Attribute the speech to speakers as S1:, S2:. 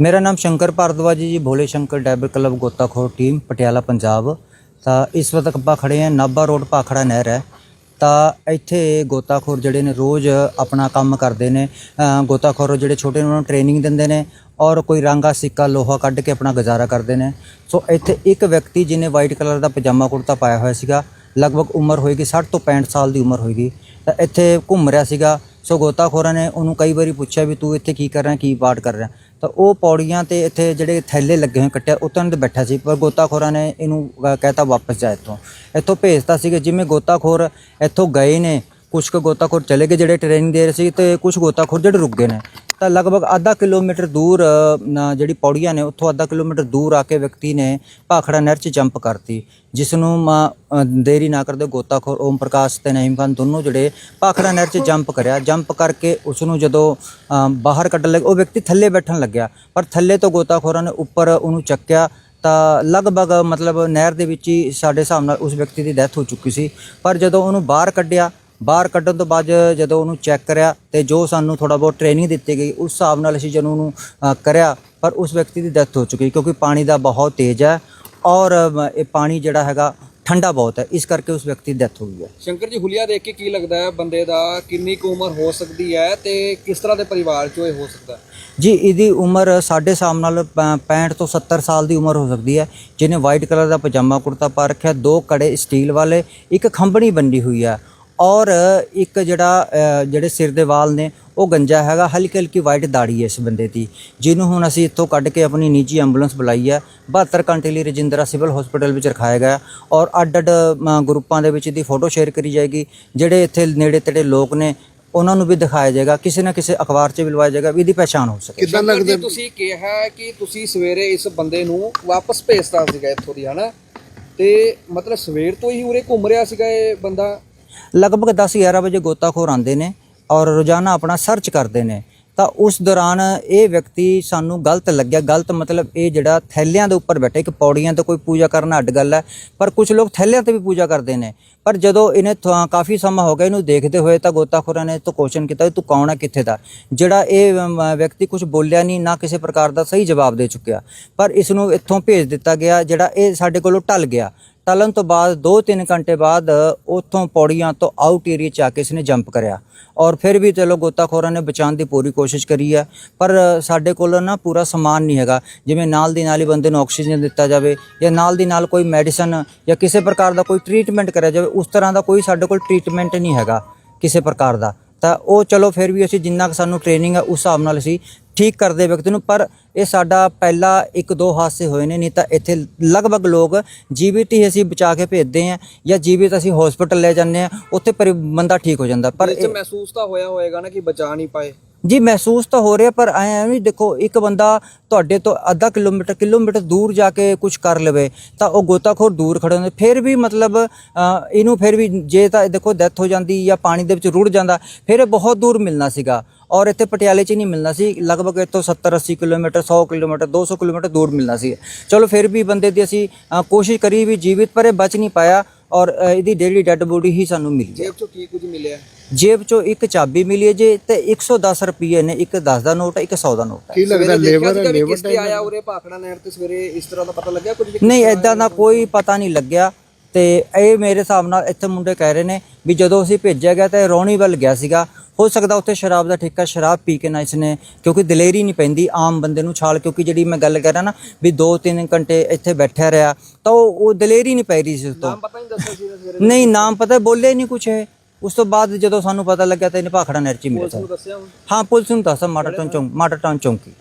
S1: ਮੇਰਾ ਨਾਮ Shankar Bhardwaj ji, Bhole Shankar diver club ਗੋਤਾਖੋਰ ਟੀਮ, ਪਟਿਆਲਾ, ਪੰਜਾਬ। ਤਾਂ ਇਸ ਵਕਤ ਆਪਾਂ ਖੜੇ ਹਾਂ ਨਾਭਾ ਰੋਡ ਪਾਖੜਾ ਨਹਿਰ ਹੈ। ਤਾਂ ਇੱਥੇ ਗੋਤਾਖੋਰ ਜਿਹੜੇ ਨੇ ਰੋਜ਼ ਆਪਣਾ ਕੰਮ ਕਰਦੇ ਨੇ। ਗੋਤਾਖੋਰ ਜਿਹੜੇ ਛੋਟੇ ਨੇ, ਉਹਨਾਂ ਨੂੰ ਟ੍ਰੇਨਿੰਗ ਦਿੰਦੇ ਨੇ ਔਰ ਕੋਈ ਰਾਂਗਾ ਸਿੱਕਾ, ਲੋਹਾ ਕੱਢ ਕੇ ਆਪਣਾ ਗੁਜ਼ਾਰਾ ਕਰਦੇ ਨੇ। ਸੋ ਇੱਥੇ ਇੱਕ ਵਿਅਕਤੀ ਜਿਹਨੇ ਵਾਈਟ ਕਲਰ ਦਾ ਪਜਾਮਾ ਕੁੜਤਾ ਪਾਇਆ ਹੋਇਆ ਸੀਗਾ, ਲਗਭਗ ਉਮਰ ਹੋਏਗੀ 60 ਤੋਂ 65 ਸਾਲ ਦੀ ਉਮਰ ਹੋਏਗੀ। ਤਾਂ ਇੱਥੇ ਘੁੰਮ ਰਿਹਾ ਸੀਗਾ। ਸੋ ਗੋਤਾਖੋਰਾਂ ਨੇ ਉਹਨੂੰ ਕਈ ਵਾਰੀ ਪੁੱਛਿਆ ਵੀ ਤੂੰ ਇੱਥੇ ਕੀ ਕਰ ਰਿਹਾ, ਕੀ ਪਾਠ ਕਰ ਰਿਹਾ। ਤਾਂ ਉਹ ਪੌੜੀਆਂ ਤੇ ਇੱਥੇ ਜਿਹੜੇ ਥੈਲੇ ਲੱਗੇ ਹੋਏ ਕੱਟਿਆ ਉਤਾਂ ਤੇ ਬੈਠਾ ਸੀ ਪਰ ਗੋਤਾਖੋਰਾਂ ਨੇ ਇਹਨੂੰ ਅ, ਕਹਿਤਾ ਵਾਪਸ ਜਾ ਇੱਥੋਂ। ਇੱਥੋਂ ਭੇਜਤਾ ਸੀਗਾ ਜਿਵੇਂ ਗੋਤਾਖੋਰ ਇੱਥੋਂ ਗਏ ਨੇ ਕੁਝ ਕੁ ਗੋਤਾਖੋਰ ਚਲੇ ਗਏ ਜਿਹੜੇ ਟ੍ਰੇਨਿੰਗ ਦੇ ਰਹੇ ਸੀ ਤੇ ਕੁਝ ਗੋਤਾਖੋਰ ਜਿਹੜੇ ਰੁਕ ਗਏ ਨੇ। ਤਾਂ ਲਗਭਗ ਅੱਧਾ ਕਿਲੋਮੀਟਰ ਦੂਰ ਜਿਹੜੀ ਪੌੜੀਆਂ ਨੇ, ਉੱਥੋਂ ਅੱਧਾ ਕਿਲੋਮੀਟਰ ਦੂਰ ਆ ਕੇ ਵਿਅਕਤੀ ਨੇ ਭਾਖੜਾ ਨਹਿਰ 'ਚ ਜੰਪ ਕਰਤੀ ਜਿਸ ਨੂੰ ਮ- ਦੇਰੀ ਨਾ ਕਰਦੇ ਗੋਤਾਖੋਰ ਓਮ ਪ੍ਰਕਾਸ਼ ਤੇ ਨਹੀਮ ਖਾਨ ਦੋਨੋਂ ਜਿਹੜੇ ਭਾਖੜਾ ਨਹਿਰ 'ਚ ਜੰਪ ਕਰਿਆ। ਜੰਪ ਕਰਕੇ ਉਸ ਨੂੰ ਜਦੋਂ ਬਾਹਰ ਕੱਢਣ ਲੱਗੇ, ਉਹ ਵਿਅਕਤੀ ਥੱਲੇ ਬੈਠਣ ਲੱਗਿਆ, ਪਰ ਥੱਲੇ ਤੋਂ ਗੋਤਾਖੋਰਾਂ ਨੇ ਉੱਪਰ ਉਹਨੂੰ ਚੱਕਿਆ ਤਾਂ ਲਗਭਗ ਮਤਲਬ ਨਹਿਰ ਦੇ ਵਿੱਚ ਹੀ ਸਾਡੇ ਹਿਸਾਬ ਨਾਲ ਉਸ ਵਿਅਕਤੀ ਦੀ ਡੈਥ ਹੋ ਚੁੱਕੀ ਸੀ। ਪਰ ਜਦੋਂ ਉਹਨੂੰ ਬਾਹਰ ਕੱਢਿਆ ਬਾਹਰ ਕੱਢਣ ਤੋਂ ਬਾਅਦ ਜਦੋਂ ਉਹਨੂੰ ਚੈੱਕ ਕਰਿਆ ਤੇ ਜੋ ਸਾਨੂੰ ਥੋੜਾ ਬਹੁਤ ਟ੍ਰੇਨਿੰਗ ਦਿੱਤੀ ਗਈ ਉਸ ਹਿਸਾਬ ਨਾਲ ਅਸੀਂ ਜਦੋਂ ਉਹਨੂੰ ਕਰਿਆ ਪਰ ਉਸ ਵਿਅਕਤੀ ਦੀ ਡੈਥ ਹੋ ਚੁੱਕੀ ਕਿਉਂਕਿ ਪਾਣੀ ਦਾ ਬਹੁਤ ਤੇਜ਼ ਹੈ ਔਰ ਇਹ ਪਾਣੀ ਜਿਹੜਾ ਹੈਗਾ ਠੰਡਾ ਬਹੁਤ ਹੈ ਇਸ ਕਰਕੇ ਉਸ ਵਿਅਕਤੀ ਦੀ ਡੈਥ ਹੋ ਗਈ ਹੈ।
S2: ਸ਼ੰਕਰ ਜੀ ਹੁਲੀਆ ਦੇਖ ਕੇ ਕੀ ਲੱਗਦਾ ਹੈ ਬੰਦੇ ਦਾ ਕਿੰਨੀ ਕੁ ਉਮਰ ਹੋ ਸਕਦੀ ਹੈ ਤੇ ਕਿਸ ਤਰ੍ਹਾਂ ਦੇ ਪਰਿਵਾਰ ਚੋਂ ਇਹ ਹੋ ਸਕਦਾ
S1: ਜੀ ਇਹਦੀ ਉਮਰ ਸਾਡੇ ਹਿਸਾਬ ਨਾਲ ਪ- 65 ਤੋਂ 70 ਸਾਲ ਦੀ ਉਮਰ ਹੋ ਸਕਦੀ ਹੈ। ਜਿਹਨੇ ਵਾਈਟ ਕਲਰ ਦਾ ਪਜਾਮਾ ਕੁੜਤਾ ਪਾ ਰੱਖਿਆ ਦੋ ਕੜੇ ਸਟੀਲ ਵਾਲੇ ਇੱਕ ਖੰਭਣੀ ਬੰਨੀ ਹੋਈ ਹੈ। ਔਰ ਇੱਕ ਜਿਹੜਾ ਜਿਹੜੇ ਸਿਰ ਦੇ ਵਾਲ ਨੇ ਉਹ ਗੰਜਾ ਹੈਗਾ ਹਲਕੀ ਹਲਕੀ ਵਾਈਟ ਦਾੜੀ ਹੈ ਇਸ ਬੰਦੇ ਦੀ ਜਿਹਨੂੰ ਹੁਣ ਅਸੀਂ ਇੱਥੋਂ ਕੱਢ ਕੇ ਆਪਣੀ ਨਿੱਜੀ ਐਂਬੂਲੈਂਸ ਬੁਲਾਈ ਹੈ। 72 ਘੰਟੇ ਲਈ ਰਜਿੰਦਰਾ ਸਿਵਲ ਹਸਪੀਟਲ ਵਿੱਚ ਰਖਾਇਆ ਗਿਆ ਔਰ ਅੱਡ ਅੱਡ ਅ, ਗਰੁੱਪਾਂ ਦੇ ਵਿੱਚ ਇਹਦੀ ਫੋਟੋ ਸ਼ੇਅਰ ਕਰੀ ਜਾਏਗੀ ਜਿਹੜੇ ਇੱਥੇ ਨੇੜੇ ਤੇੜੇ ਲੋਕ ਨੇ ਉਹਨਾਂ ਨੂੰ ਵੀ ਦਿਖਾਇਆ ਜਾਏਗਾ ਕਿਸੇ ਨਾ ਕਿਸੇ ਅਖਬਾਰ 'ਚ ਵੀ ਲਵਾਇਆ ਜਾਏਗਾ ਵੀ ਇਹਦੀ ਪਛਾਣ ਹੋ ਸਕੇ।
S2: ਕਿਦਾਂ ਲੱਗਦਾ? ਤੁਸੀਂ ਕਿਹਾ ਕਿ ਤੁਸੀਂ ਸਵੇਰੇ ਇਸ ਬੰਦੇ ਨੂੰ ਵਾਪਸ ਭੇਜਤਾ ਸੀਗਾ ਇੱਥੋਂ ਦੀ ਹਨਾ? ਤੇ ਮਤਲਬ ਸਵੇਰ ਤੋਂ ਹੀ ਉਰੇ ਘੁੰਮ ਰਿਹਾ ਸੀਗਾ ਇਹ ਬੰਦਾ?
S1: ਲਗਭਗ 10 11 ਵਜੇ ਗੋਤਾਖੋਰ ਆਉਂਦੇ ਨੇ ਔਰ ਰੋਜ਼ਾਨਾ ਆਪਣਾ ਸਰਚ ਕਰਦੇ ਨੇ। ਤਾਂ ਉਸ ਦੌਰਾਨ ਇਹ ਵਿਅਕਤੀ ਸਾਨੂੰ ਗਲਤ ਲੱਗਿਆ। ਗਲਤ ਮਤਲਬ ਇਹ ਜਿਹੜਾ ਥੈਲਿਆਂ ਦੇ ਉੱਪਰ ਬੈਠਾ, ਇੱਕ ਪੌੜੀਆਂ ਤੇ ਕੋਈ ਪੂਜਾ ਕਰਨਾ ਅੱਡ ਗੱਲ ਹੈ, ਪਰ ਕੁਝ ਲੋਕ ਥੈਲਿਆਂ ਤੇ ਵੀ ਪੂਜਾ ਕਰਦੇ ਨੇ। ਪਰ ਜਦੋਂ ਇਹਨੇ ਥ- ਕਾਫੀ ਸਮਾਂ ਹੋ ਗਿਆ ਇਹਨੂੰ ਦੇਖਦੇ ਹੋਏ ਤਾਂ ਗੋਤਾਖੋਰਾਂ ਨੇ ਤੋਂ ਕੁਐਸਚਨ ਕੀਤਾ ਵੀ ਤੂੰ ਕੌਣ ਹੈ, ਕਿੱਥੇ ਦਾ? ਜਿਹੜਾ ਇਹ ਵਿਅਕਤੀ ਕੁਝ ਬੋਲਿਆ ਨਹੀਂ, ਨਾ ਕਿਸੇ ਪ੍ਰਕਾਰ ਦਾ ਸਹੀ ਜਵਾਬ ਦੇ ਚੁੱਕਿਆ। ਪਰ ਇਸ ਨੂੰ ਇੱਥੋਂ ਭੇਜ ਦਿੱਤਾ ਗਿਆ, ਜਿਹੜਾ ਇਹ ਸਾਡੇ ਕੋਲੋਂ ਟਲ ਗਿਆ। ਟਲਣ ਤੋਂ ਬਾਅਦ 2-3 ਘੰਟੇ ਬਾਅਦ ਉੱਥੋਂ ਪੌੜੀਆਂ ਤੋਂ ਆਊਟ ਏਰੀਆ ਚ ਆ ਕੇ ਇਸਨੇ ਜੰਪ ਕਰਿਆ। ਔਰ ਫਿਰ ਵੀ ਚਲੋ ਗੋਤਾਖੋਰਾਂ ਨੇ ਬਚਾਉਣ ਦੀ ਪੂਰੀ ਕੋਸ਼ਿਸ਼ ਕਰੀ ਹੈ, ਪਰ ਸਾਡੇ ਕੋਲ ਨਾ ਪੂਰਾ ਸਮਾਨ ਨਹੀਂ ਹੈਗਾ। ਜਿਵੇਂ ਨਾਲ ਦੀ ਨਾਲ ਹੀ ਬੰਦੇ ਨੂੰ ਆਕਸੀਜਨ ਦਿੱਤਾ ਜਾਵੇ ਜਾਂ ਨਾਲ ਦੀ ਨਾਲ ਕੋਈ ਮੈਡੀਸਨ ਜਾਂ ਕਿਸੇ ਪ੍ਰਕਾਰ ਦਾ ਕੋਈ ਟ੍ਰੀਟਮੈਂਟ ਕਰਿਆ ਜਾਵੇ, ਉਸ ਤਰ੍ਹਾਂ ਦਾ ਕੋਈ ਸਾਡੇ ਕੋਲ ਟ੍ਰੀਟਮੈਂਟ ਨਹੀਂ ਹੈਗਾ ਕਿਸੇ ਪ੍ਰਕਾਰ ਦਾ। ਤਾਂ ਉਹ ਚਲੋ ਫਿਰ ਵੀ ਅਸੀਂ ਜਿੰਨਾ ਕੁ ਸਾਨੂੰ ਟ੍ਰੇਨਿੰਗ ਹੈ, ਉਸ ਹਿਸਾਬ ਨਾਲ ਅਸੀਂ ਠੀਕ ਕਰਦੇ ਵਿਅਕਤੀ ਨੂੰ ਪਰ ਇਹ ਸਾਡਾ ਪਹਿਲਾ ਇੱਕ ਦੋ ਹਾਦਸੇ ਹੋਏ ਨੇ ਨਹੀਂ ਤਾਂ ਇੱਥੇ ਲਗਭਗ ਲੋਕ ਜੀਵਿਤ ਹੀ ਅਸੀਂ ਬਚਾ ਕੇ ਭੇਜਦੇ ਹਾਂ ਜਾਂ ਜੀਵਿਤ ਅਸੀਂ ਹਸਪੀਟਲ ਲੈ ਜਾਂਦੇ ਹਾਂ ਉੱਥੇ ਪਰ ਬੰਦਾ ਠੀਕ ਹੋ ਜਾਂਦਾ। ਪਰ
S2: ਇਹ ਮਹਿਸੂਸ ਤਾਂ ਹੋਇਆ ਹੋਏਗਾ ਨਾ ਕਿ ਬਚਾ ਨਹੀਂ ਪਾਏ।
S1: ਜੀ ਮਹਿਸੂਸ ਤਾਂ ਹੋ ਰਿਹਾ ਪਰ ਐ ਵੀ ਦੇਖੋ ਇੱਕ ਬੰਦਾ ਤੁਹਾਡੇ ਤੋਂ ਅੱਧਾ ਕਿਲੋਮੀਟਰ ਕਿਲੋਮੀਟਰ ਦੂਰ ਜਾ ਕੇ ਕੁਝ ਕਰ ਲਵੇ ਤਾਂ ਉਹ ਗੋਤਾਖੋਰ ਦੂਰ ਖੜੇ ਹੁੰਦੇ ਫਿਰ ਵੀ ਮਤਲਬ ਇਹਨੂੰ ਫਿਰ ਵੀ ਜੇ ਤਾਂ ਦੇਖੋ ਡੈਥ ਹੋ ਜਾਂਦੀ ਜਾਂ ਪਾਣੀ ਦੇ ਵਿੱਚ ਰੁੜ ਜਾਂਦਾ ਫਿਰ ਇਹ ਬਹੁਤ ਦੂਰ ਮਿਲਣਾ ਸੀਗਾ। ਔਰ ਇੱਥੇ ਪਟਿਆਲੇ 'ਚ ਹੀ ਨਹੀਂ ਮਿਲਣਾ ਸੀ। ਲਗਭਗ ਇੱਥੋਂ 70 80 ਕਿਲੋਮੀਟਰ 100 ਕਿਲੋਮੀਟਰ 200 ਕਿਲੋਮੀਟਰ ਦੂਰ ਮਿਲਣਾ ਸੀ। ਚਲੋ ਫਿਰ ਵੀ ਬੰਦੇ ਦੀ ਅਸੀਂ ਕੋਸ਼ਿਸ਼ ਕਰੀ ਵੀ ਜੀਵਿਤ ਪਰ ਇਹ ਬਚ ਨਹੀਂ ਪਾਇਆ ਔਰ ਇਹਦੀ ਡੇਲੀ ਡੈੱਡ ਬੋਡੀ ਹੀ ਸਾਨੂੰ ਮਿਲੀ
S2: ਜੇਬ ਚੋਂ ਕੀ ਕੁਝ ਮਿਲਿਆ?
S1: ਜੇਬ ਚੋਂ ਇੱਕ ਚਾਬੀ ਮਿਲੀ ਹੈ ਜੀ ਤੇ 110 ਰੁਪਏ ਨੇ ਇੱਕ 10 ਦਾ ਨੋਟ ਹੈ ਇੱਕ 100 ਦਾ ਨੋਟ ਹੈ।
S2: ਕੀ ਲੱਗਦਾ ਲੇਬਰ ਲੇਬਰ ਤੇ ਆਇਆ ਉਰੇ ਭਾਖੜਾ ਨਹਿਰ ਤੇ ਸਵੇਰੇ ਇਸ ਤਰ੍ਹਾਂ ਦਾ ਪਤਾ ਲੱਗਿਆ ਕੁਝ?
S1: ਨਹੀਂ ਐਦਾਂ ਦਾ ਕੋਈ ਪਤਾ ਨਹੀਂ ਲੱਗਿਆ ਤੇ ਇਹ ਮੇਰੇ ਹਿਸਾਬ ਨਾਲ ਇੱਥੇ ਮੁੰਡੇ ਕਹਿ ਰਹੇ ਨੇ ਵੀ ਜਦੋਂ ਅਸੀਂ ਭੇਜਿਆ ਗਿਆ ਤਾਂ ਰੌਣੀ ਵੱਲ ਗਿਆ ਸੀਗਾ। ਹੋ ਸਕਦਾ ਉੱਥੇ ਸ਼ਰਾਬ ਦਾ ਠੇਕਾ ਸ਼ਰਾਬ ਪੀ ਕੇ ਨਾ ਇਸਨੇ ਕਿਉਂਕਿ ਦਲੇਰੀ ਨਹੀਂ ਪੈਂਦੀ ਆਮ ਬੰਦੇ ਨੂੰ ਛਾਲ ਕਿਉਂਕਿ ਜਿਹੜੀ ਮੈਂ ਗੱਲ ਕਰ ਰਿਹਾ ਨਾ ਵੀ 2-3 ਘੰਟੇ ਇੱਥੇ ਬੈਠਿਆ ਰਿਹਾ ਤਾਂ ਉਹ ਉਹ ਦਲੇਰੀ ਨਹੀਂ ਪੈ ਰਹੀ ਸੀ ਉਸ ਤੋਂ।
S2: ਨਹੀਂ ਦੱਸਿਆ
S1: ਨਾਮ ਪਤਾ ਬੋਲੇ ਨਹੀਂ ਕੁਛ ਇਹ। ਉਸ ਤੋਂ ਬਾਅਦ ਜਦੋਂ ਸਾਨੂੰ ਪਤਾ ਲੱਗਿਆ ਤਾਂ ਇਹਨੇ ਭਾਖੜਾ ਨਹਿਰ ਚ ਹੀ ਮਿਲਿਆ
S2: ਦੱਸਿਆ
S1: ਹਾਂ ਪੁਲਿਸ ਨੂੰ ਦੱਸਾਂ ਮਾਟਾ ਟਾਊਨ ਚੌਂਕ ਮਾਟਾ ਟਾਊਨ ਚੌਂਕੀ।